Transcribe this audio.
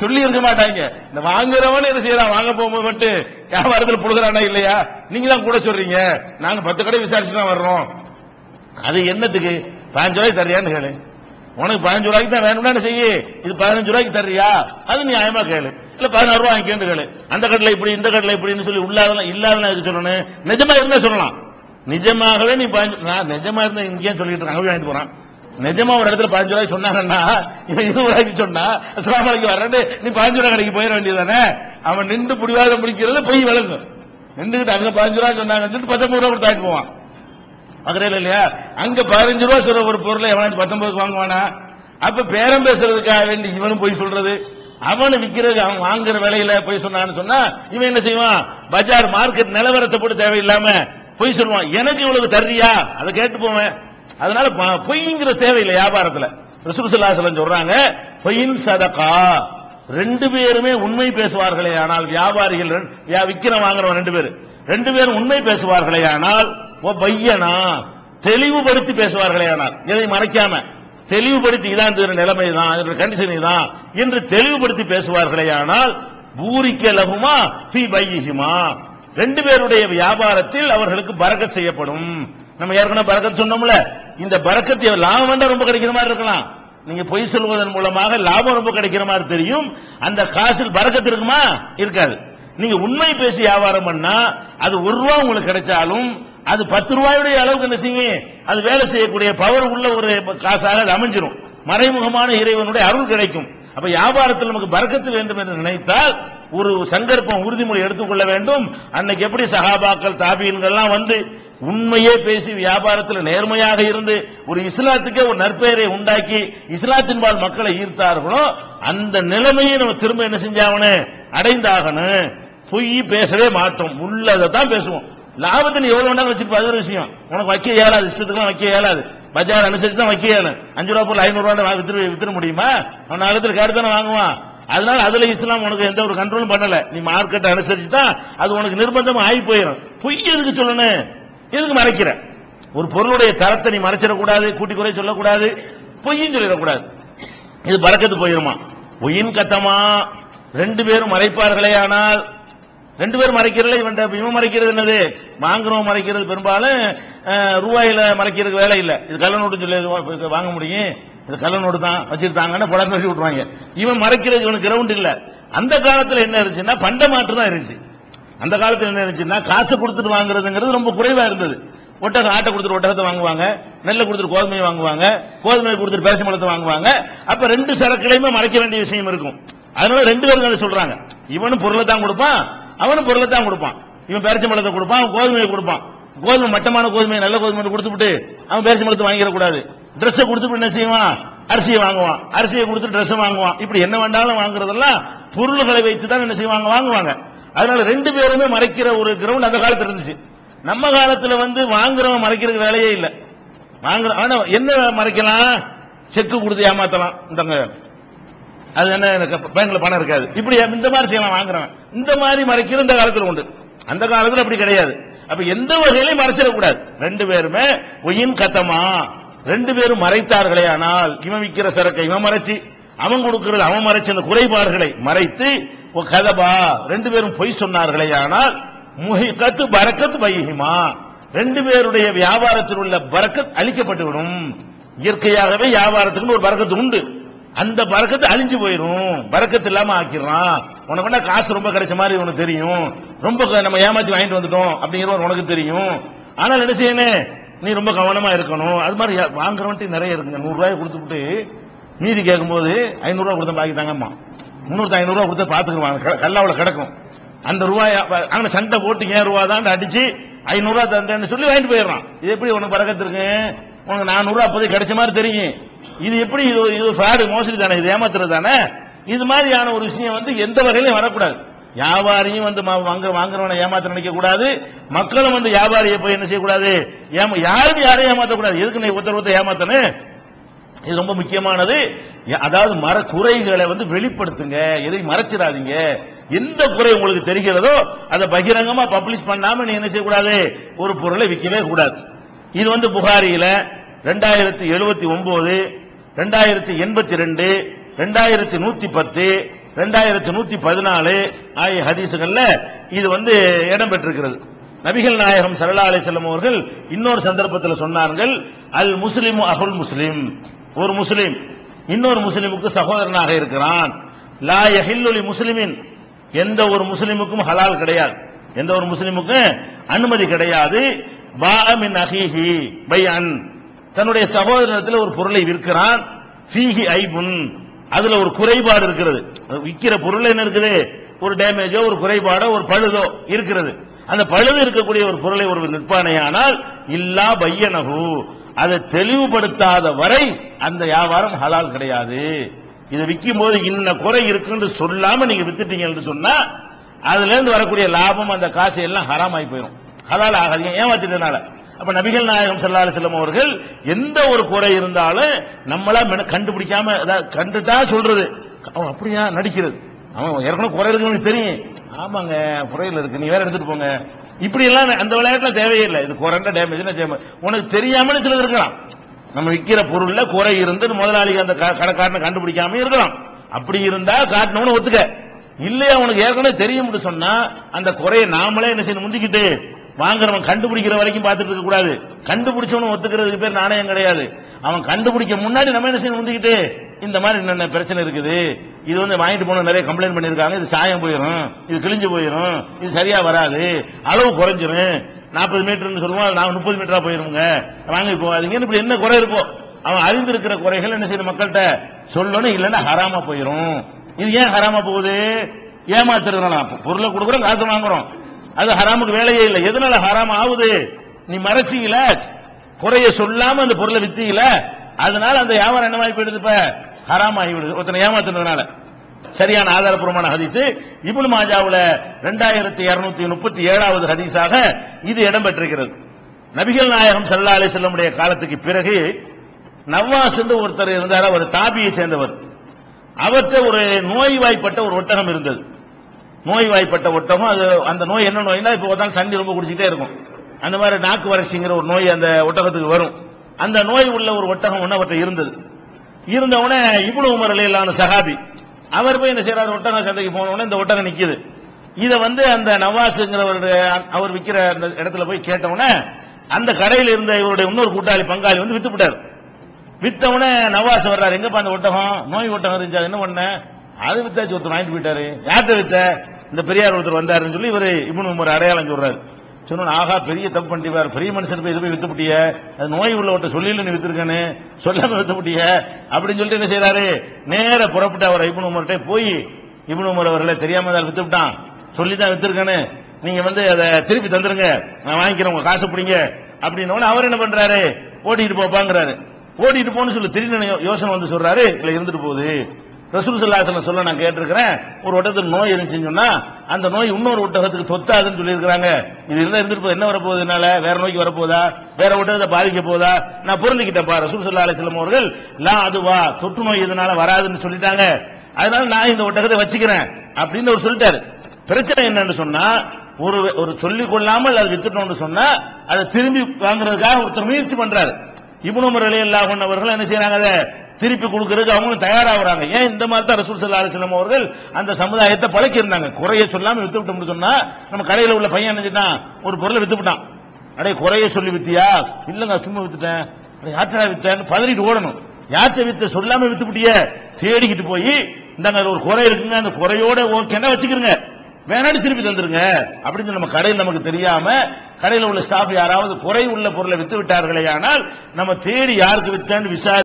சொல்லி இருக்க மாட்டாங்க. இந்த வாங்குறவன் என்ன செய்யறான். வாங்க போகும்போது மட்டும் வியாபாரத்தில் புழுகிறானா இல்லையா? நீங்க தான் கூட சொல்றீங்க. நாங்க பத்து கடை விசாரிச்சு தான் வர்றோம். அது என்னத்துக்கு? பதினஞ்சு ரூபாய்க்கு தர்றியான்னு கேளு. உனக்கு பதினஞ்சு ரூபாய்க்கு தான் வேணும்னா என்ன செய்யு? இது பதினஞ்சு ரூபாய்க்கு தர்றியா? அது நியாயமா கேளு. இல்ல பதினாறு ரூபாய் வாங்கிக்கேன்னு கேளு. அந்த கடலை இப்படி இந்த கடலை இப்படின்னு சொல்லி உள்ளாதெல்லாம் இல்லாதனா எதுக்கு சொல்லணும்? நிஜமா இருந்தா சொல்லலாம். நிஜமாகவே நீ பதினஞ்சு நான் நிஜமா இருந்தா இங்கேயே சொல்லிட்டு இருக்காங்க? அவன் வாங்கிட்டு போறான். நிஜமா ஒரு இடத்துல பதினஞ்சு ரூபாய் சொன்னாங்கன்னா இவன் இருபது ரூபாய்க்கு சொன்னா அஸ்லாம் வலைக்கு வரேன் நீ பதினஞ்சு ரூபாய் கடைக்கு போயிட வேண்டியதானே அவன் நின்று புடிவாதம் பிடிக்கிறது பொய் விளங்கும் நின்றுகிட்டு அங்க பதினஞ்சு ரூபாய் சொன்னாங்கன்னு பத்தொன்பது ரூபாய் கொடுத்து போவான். பாக்குறேன் இல்லையா? அங்க பதினஞ்சு ரூபா சொல்ற ஒரு பொருளை எவனாச்சும் பத்தொன்பதுக்கு வாங்குவானா? அப்ப பேரம் பேசுறதுக்காக வேண்டி இவனும் போய் சொல்றது. அவனு விற்கிறது அவன் வாங்குற விலையில போய் சொன்னான்னு சொன்னா இவன் என்ன செய்வான்? பஜார் மார்க்கெட் நிலவரத்தை போட்டு தேவையில்லாம பொய் சொல்லுவான். எனக்கு இவ்வளவு தர்றியா? அதை கேட்டு போவேன். அதனால ப- பொய்ங்கிற தேவையில்லை வியாபாரத்துல. ரசூலுல்லாஹி சொல்றாங்க பொயின் சதகா ரெண்டு பேருமே உண்மை பேசுவார்களே ஆனால் வியாபாரிகள் ரெண்டு- வாங்குறவன் ரெண்டு பேர். ரெண்டு பேரும் உண்மை பேசுவார்களே ஆனால் ஓ பையனா. தெளிவுபடுத்தி பேசுவார்களே ஆனால். எதை மறைக்காம? தெளிவுபடுத்தி இதான் நிலைமை தான் இதோட கண்டிஷன் தான் என்று தெளிவுபடுத்தி பேசுவார்களே ஆனால் பூரிக்க லகுமா பி பையுமா ரெண்டு பேருடைய வியாபாரத்தில் அவர்களுக்கு பறக்க செய்யப்படும். நம்ம ஏற்கனவே பரக்கத் சொன்னோம்ல இந்த பரக்கத்தை லாபம் வேண்டாம் ரொம்ப கிடைக்கிற மாதிரி இருக்கலாம். நீங்க பொய் சொல்வதன் மூலமாக லாபம் ரொம்ப கிடைக்கிற மாதிரி தெரியும். அந்த காசில் பறக்கத்து இருக்குமா? இருக்காது. நீங்க உண்மை பேசி வியாபாரம் பண்ணா அது ஒரு ரூபா உங்களுக்கு கிடைச்சாலும் அது பத்து ரூபாயுடைய அளவுக்கு என்ன செய்யும் அது வேலை செய்யக்கூடிய பவர் உள்ள ஒரு காசாக அது அமைஞ்சிரும். மறைமுகமான இறைவனுடைய அருள் கிடைக்கும். அப்ப வியாபாரத்தில் நமக்கு பறக்கத்து வேண்டும் என்று நினைத்தால் ஒரு சங்கற்பம் உறுதிமொழி எடுத்துக்கொள்ள வேண்டும். அன்னைக்கு எப்படி சகாபாக்கள் தாபீன்கள்லாம் வந்து உண்மையே பேசி வியாபாரத்தில் நேர்மையாக இருந்து ஒரு இஸ்லாத்துக்கே ஒரு நற்பெயரை உண்டாக்கி இஸ்லாத்தின்பால் மக்களை ஈர்த்தார்களோ அந்த நிலைமையை நம்ம திரும்ப என்ன செஞ்சாவனு அடைந்தாகணும். பொய் பேசவே மாட்டோம். உள்ளதை தான் பேசுவோம். லாபத்தை நீ எவ்வளவு வேணாலும் வச்சிருப்ப அது ஒரு விஷயம். உனக்கு வைக்க இயலாது இஷ்டத்துக்குலாம் வைக்க இயலாது. பஜார் அனுசரிச்சு தான் வைக்க இயலும். அஞ்சு ரூபா பொருள் ஐநூறு ரூபாய் வித்துரு வித்துற முடியுமா? அவன் நாலு கேட்டு தானே வாங்குவான். அதனால அதுல இஸ்லாம் உனக்கு எந்த ஒரு கண்ட்ரோலும் பண்ணல. நீ மார்க்கெட்டை அனுசரிச்சு தான் அது உனக்கு நிர்பந்தமா ஆகி போயிடும் பொய் எதுக்கு சொல்லணும்? எதுக்கு மறைக்கிற? ஒரு பொருளுடைய தரத்தை நீ மறைச்சிடக்கூடாது கூட்டி குறை சொல்லக்கூடாது பொய்யும் சொல்லிடக்கூடாது. இது பறக்கத்து போயிருமா? பொய்யின் கத்தமா? ரெண்டு பேரும் மறைப்பார்களே ஆனால் ரெண்டு பேரும் மறைக்கிறதுல இவன் இவன் மறைக்கிறது என்னது? வாங்குறவன் மறைக்கிறது பெரும்பாலும் ரூபாயில மறைக்கிறதுக்கு வேலை இல்லை. இது கள்ள நோட்டு சொல்லி வாங்க முடியும்? இது கள்ள நோட்டு தான் வச்சிருந்தாங்கன்னு புலம்பெருக்கி விட்டுருவாங்க. இவன் மறைக்கிறது இவனுக்கு கிரவுண்ட் இல்லை. அந்த காலத்துல என்ன இருந்துச்சுன்னா பண்ட மாற்று தான் இருந்துச்சு. அந்த காலத்தில் என்ன நினைச்சுன்னா காசு கொடுத்துட்டு வாங்குறதுங்கிறது ரொம்ப குறைவா இருந்தது. ஒட்டகம் ஆட்டை கொடுத்துட்டு ஒட்டகத்தை வாங்குவாங்க நெல்லை கொடுத்துட்டு கோதுமையை வாங்குவாங்க கோதுமையை கொடுத்துட்டு பேரிசம் பழத்தை வாங்குவாங்க. அப்ப ரெண்டு சரக்குலையுமே மறைக்க வேண்டிய விஷயம் இருக்கும். அதனால ரெண்டு பேரும் சொல்றாங்க. இவனும் பொருளை தான் கொடுப்பான் அவனும் பொருளை தான் கொடுப்பான். இவன் பேரிசம் பழத்தை கொடுப்பான் அவன் கோதுமையை கொடுப்பான். கோதுமை மட்டமான கோதுமை நல்ல கோதுமை கொடுத்துட்டு அவன் பேரிசம் பழத்தை வாங்கிடக்கூடாது. ட்ரெஸ்ஸை கொடுத்துட்டு என்ன செய்வான்? அரிசியை வாங்குவான். அரிசியை கொடுத்து ட்ரெஸ் வாங்குவான். இப்படி என்ன வேண்டாலும் வாங்குறதெல்லாம் பொருள்களை வைத்து தான் என்ன செய்வாங்க? வாங்குவாங்க. அதனால ரெண்டு பேருமே மறைக்கிற ஒரு கிரவுண்ட் அந்த காலத்துல இருந்துச்சு. நம்ம காலத்துல வந்து வாங்குறவன் மறைக்கிறதுக்கு வேலையே இல்லை. வாங்குற ஆனா என்ன மறைக்கலாம்? செக்கு கொடுத்து ஏமாத்தலாம். இந்தங்க. அது என்ன எனக்கு பேங்க்ல பணம் இருக்காது. இப்படி இந்த மாதிரி செய்யலாம் வாங்குறவன். இந்த மாதிரி மறைக்கிறது இந்த காலத்துல உண்டு. அந்த காலத்துல அப்படி கிடையாது. அப்ப எந்த வகையிலையும் மறைச்சிடக்கூடாது. ரெண்டு பேருமே ஒயின் கத்தமா ரெண்டு பேரும் மறைத்தார்களே ஆனால் இவன் விற்கிற சரக்கை இவன் மறைச்சு அவன் கொடுக்கிறது அவன் மறைச்சு அந்த குறைபாடுகளை மறைத்து கதபா ரெண்டு பேரும் பொய் சொன்னார்களே ஆனால் முஹிகத்து பரக்கத் பைஹிமா. ரெண்டு பேருடைய வியாபாரத்தில் உள்ள பரக்கத் அழிக்கப்பட்டுவிடும். இயற்கையாகவே வியாபாரத்துக்கு ஒரு பரக்கத்து உண்டு. அந்த பறக்கத்து அழிஞ்சு போயிடும் பறக்கத்து இல்லாம ஆக்கிடுறான். உனக்கு என்ன காசு ரொம்ப கிடைச்ச மாதிரி உனக்கு தெரியும். ரொம்ப நம்ம ஏமாச்சு வாங்கிட்டு வந்துட்டோம் அப்படிங்கிற உனக்கு தெரியும். ஆனால் என்ன செய்யணும்? நீ ரொம்ப கவனமா இருக்கணும். அது மாதிரி வாங்குறவன்ட்டு நிறைய இருக்குங்க நூறு ரூபாய் கொடுத்துட்டு மீதி கேட்கும்போது ஐநூறுரூவா கொடுத்த பாக்கி தாங்கம்மா. முன்னூத்தி ஐநூறு ரூபாய் கொடுத்து பார்த்துக்குவாங்க கல்லாவில் கிடக்கும். அந்த ரூபாய் அங்கே சண்டை போட்டு ஏன் ரூபா தான் அடிச்சு ஐநூறுரூவா தந்தேன்னு சொல்லி வாங்கிட்டு போயிடுறான். இது எப்படி உனக்கு பறக்கத்து உனக்கு நானூறுரூவா அப்போதே அப்போதைக்கு கிடைச்ச மாதிரி தெரியும். இது எப்படி இது ஒரு- இது ஃப்ராடு மோசடி தானே? இது ஏமாத்துறது தானே? இது மாதிரியான ஒரு விஷயம் வந்து எந்த வகையிலும் வரக்கூடாது. வியாபாரியும் வந்து வாங்குற வாங்குறவனை ஏமாத்த நினைக்க கூடாது. மக்களும் வந்து வியாபாரியை போய் என்ன செய்யக்கூடாது? ஏமா யாரும் யாரையும் ஏமாத்தக்கூடாது. எதுக்கு நீ ஒருத்தர் ஒருத்தர் இது ரொம்ப முக்கியமானது. அதாவது மர குறைகளை வந்து வெளிப்படுத்துங்க எதை மறைச்சிடாதீங்க. எந்த குறை உங்களுக்கு தெரிகிறதோ அதை பகிரங்கமா பப்ளிஷ் பண்ணாம நீ என்ன செய்யக்கூடாது? ஒரு பொருளை விற்கவே கூடாது. இது வந்து புகாரியில ரெண்டாயிரத்தி எழுபத்தி ஒன்பது ரெண்டாயிரத்தி எண்பத்தி ரெண்டு ரெண்டாயிரத்தி நூத்தி பத்து ரெண்டாயிரத்தி நூத்தி பதினாலு ஆகிய ஹதீசுகள்ல இது வந்து இடம் பெற்றிருக்கிறது. நபிகள் நாயகம் சல்லா அலிசல்லம் அவர்கள் இன்னொரு சந்தர்ப்பத்தில் சொன்னார்கள் அல் முஸ்லிம் அகுல் முஸ்லிம். ஒரு முஸ்லிம் இன்னொரு முஸ்லிமுக்கு சகோதரனாக இருக்கிறான். லா எஹில்லுலி முஸ்லிமின். எந்த ஒரு முஸ்லிமுக்கும் ஹலால் கிடையாது. எந்த ஒரு முஸ்லிமுக்கும் அனுமதி கிடையாது. பாஅமின் அஹீஹி பைஅன். தன்னுடைய சகோதரத்தில் ஒரு பொருளை விற்கிறான். ஃபீஹி ஐபுன். அதுல ஒரு குறைபாடு இருக்கிறது. விற்கிற பொருள் என்ன இருக்குது? ஒரு டேமேஜோ ஒரு குறைபாடோ ஒரு பழுதோ இருக்கிறது. அந்த பழுது இருக்கக்கூடிய ஒரு பொருளை ஒரு நிற்பானையானால் இல்லா பையனகு அதை தெளிவுபடுத்தாத வரை அந்த வியாபாரம் ஹலால் கிடையாது. இதை விற்கும் போது இன்ன குறை இருக்குன்னு சொல்லாம நீங்க வித்துட்டீங்கன்னு சொன்னா அதுல இருந்து வரக்கூடிய லாபம் அந்த காசு எல்லாம் ஹராமாய் போயிடும் ஹலால் ஆகாது ஏமாத்திட்டதுனால. அப்ப நபிகள் நாயகம் ஸல்லல்லாஹு அலைஹி அவர்கள் எந்த ஒரு குறை இருந்தாலும் நம்மளா கண்டுபிடிக்காம அதாவது கண்டுட்டா சொல்றது. அவன் அப்படியா நடிக்கிறது? அவன் ஏற்கனவே குறை இருக்குன்னு தெரியும். ஆமாங்க குறையில இருக்கு. நீ வேற எடுத்துட்டு போங்க. இப்படி எல்லாம் அந்த விளையாட்டுல தேவையில்லை இது குறைந்த டேமேஜ் உனக்கு தெரியாமனு சிலர் இருக்கலாம். நம்ம விற்கிற பொருள்ல குறை இருந்து முதலாளி அந்த க- கடைக்காரனை கண்டுபிடிக்காம இருக்கலாம். அப்படி இருந்தா காட்டணும்னு ஒத்துக்க. இல்லையா உனக்கு ஏற்கனவே தெரியும் சொன்னா அந்த குறையை நாமளே என்ன செய்யணும் முந்திக்கிட்டு வாங்குறவன் கண்டுபிடிக்கிற வரைக்கும் பார்த்துட்டு இருக்க கூடாது. கண்டுபிடிச்சவனும் ஒத்துக்கிறதுக்கு பேர் நாணயம் கிடையாது. அவன் கண்டுபிடிக்க முன்னாடி நம்ம என்ன செய்யணும் முந்திக்கிட்டு இந்த மாதிரி என்னென்ன பிரச்சனை இருக்குது? இது வந்து வாங்கிட்டு போன நிறைய கம்ப்ளைண்ட் பண்ணியிருக்காங்க. இது சாயம் போயிடும் இது கிழிஞ்சு போயிடும் இது சரியா வராது. அளவு குறைஞ்சிரும். நாற்பது மீட்டர்னு சொல்லுவோம். நான் முப்பது மீட்டரா போயிருங்க வாங்கி போகாதீங்க இப்படி என்ன குறை இருக்கோ அவன் அறிந்திருக்கிற குறைகள் என்ன செய்யணும் மக்கள்கிட்ட? சொல்லணும் இல்லைன்னா ஹராமா போயிடும் இது ஏன் ஹராமா போகுது? ஏமாத்துறதுனால. பொருளை கொடுக்குறோம் காசு வாங்குறோம். அது ஹராமுக்கு வேலையே இல்லை. எதனால ஹராம் ஆகுது? நீ மறைச்சிக்கல. குறைய சொல்லாம அந்த பொருளை வித்தீங்கள அதனால அந்த வியாபாரம் என்னமாயி போயிடுது இப்ப ஹராம் ஆகிவிடுது ஒருத்தனை ஏமாத்துனதுனால. சரியான ஆதாரப்பூர்வமான ஹதீஸ். இபுல் மாஜாவில் ரெண்டாயிரத்தி இருநூத்தி முப்பத்தி ஏழாவது ஹதீஸாக இது இடம்பெற்றிருக்கிறது. நபிகள் நாயகம் சல்லா அலி செல்லமுடைய காலத்துக்கு பிறகு நவாஸ் என்று ஒருத்தர் இருந்தார். அவர் தாபியை சேர்ந்தவர். அவர்கிட்ட ஒரு நோய்வாய்ப்பட்ட ஒரு ஒட்டகம் இருந்தது. நோய்வாய்ப்பட்ட ஒட்டகம். அது அந்த நோய் என்ன நோய்னா இப்போ தான் தண்ணி ரொம்ப குடிச்சிட்டே இருக்கும். அந்த மாதிரி நாக்கு வறட்சிங்கிற ஒரு நோய் அந்த ஒட்டகத்துக்கு வரும். அந்த நோய் உள்ள ஒரு ஒட்டகம் ஒன்று அவற்றை இருந்தது. இருந்தவனே இவ்வளவு உமர் அலையிலான சஹாபி. அவர் போய் என்ன செய்யறாரு ஒட்டக சந்தைக்கு போன இந்த ஒட்டகம் நிக்குது. இதை வந்து அந்த நவாஸுங்கிறவர் அவர் விற்கிற அந்த இடத்துல போய் கேட்ட அந்த கடையில் இருந்த இவருடைய இன்னொரு கூட்டாளி பங்காளி வந்து வித்து விட்டார். வித்தவனே நவாஸ் வர்றாரு. எங்கப்பா அந்த ஒட்டகம்? நோய் ஒட்டகம் இருந்துச்சு. அது என்ன பண்ண? அது வித்தாச்சு. ஒருத்தர் வாங்கிட்டு போயிட்டாரு. யார்கிட்ட வித்த? இந்த பெரியார் ஒருத்தர் வந்தாருன்னு சொல்லி இவர் இவனு ஒரு அடையாளம் சொல்றாரு. சொன்ன ஆகா பெரிய தப்பு பண்ணிட்டு பெரிய மனுஷன் போய் இது போய் வித்துப்பிட்டிய? அது நோய் உள்ள ஒட்ட நீ வித்துருக்கேன்னு சொல்லாம வித்துப்பிட்டிய? அப்படின்னு சொல்லிட்டு என்ன செய்யறாரு நேர புறப்பட்டு அவர் இப்னு உமர்கிட்ட போய் இப்னு உமர் அவர்களை தெரியாம தான் வித்து விட்டான் சொல்லி தான் வித்துருக்கேன்னு நீங்க வந்து அதை திருப்பி தந்துருங்க. நான் வாங்கிக்கிறேன் உங்க காசு பிடிங்க. அப்படின்னு அவர் என்ன பண்றாரு? ஓடிட்டு போப்பாங்கிறாரு. ஓடிட்டு போன்னு சொல்லி திடீர்னு யோசனை வந்து சொல்றாரு. இல்ல இருந்துட்டு போகுது. ரசூல் சல்லாசன சொல்ல நான் கேட்டிருக்கிறேன் ஒரு ஒட்டகத்துக்கு நோய் இருந்துச்சுன்னு சொன்னா அந்த நோய் இன்னொரு ஒட்டகத்துக்கு தொத்தாதுன்னு சொல்லியிருக்கிறாங்க. இது இருந்தா இருந்திருப்பது என்ன வரப்போகுது என்னால? வேற நோய்க்கு வரப்போதா? வேற ஒட்டகத்தை பாதிக்க போதா நான் புரிஞ்சுக்கிட்டேன்ப்பா ரசூல் சல்லா அலிஸ்லாம் அவர்கள் லா அதுவா தொற்று நோய் இதனால வராதுன்னு சொல்லிட்டாங்க. அதனால நான் இந்த ஒட்டகத்தை வச்சுக்கிறேன் அப்படின்னு அவர் சொல்லிட்டாரு. பிரச்சனை என்னன்னு சொன்னா ஒரு ஒரு சொல்லிக் கொள்ளாமல் அதை வித்துட்டோம்னு சொன்னா அதை திரும்பி வாங்குறதுக்காக ஒருத்தர் முயற்சி பண்றாரு. இவனும் முறையில் ரலியல்லாஹு அவர்கள் என்ன செய்யறாங்க அதை திருப்பி கொடுக்கறதுக்கு அவங்களும் தயாராகிறாங்க. ஏன் இந்த மாதிரி தான் ரசூல் சல்லா அலைஹி அவர்கள் அந்த சமுதாயத்தை பழக்கியிருந்தாங்க? குறைய சொல்லாமல் வித்து விட்டோம்னு சொன்னா நம்ம கடையில் உள்ள பையன் என்ன ஒரு பொருளை வித்து விட்டான். அடே குறைய சொல்லி வித்தியா? இல்லைங்க சும்மா வித்துட்டேன். அடே வித்தேன்னு பதறிட்டு ஓடணும். யார்ட்ட வித்த சொல்லாம வித்து விட்டிய? தேடிக்கிட்டு போய் இந்தாங்க ஒரு குறை இருக்குங்க. அந்த குறையோட ஓகேன்னா வச்சுக்கிறங்க வேணாடி திருப்பி தந்துருங்க. அப்படின்னு சொல்லி நம்ம கடையில் நமக்கு தெரியாம கடையில் உள்ள ஸ்டாஃப் யாராவது குறை உள்ள பொருளை வித்து விட்டார்களே ஆனால் நம்ம தேடி யாருக்கு வித்தேன்னு விசாரி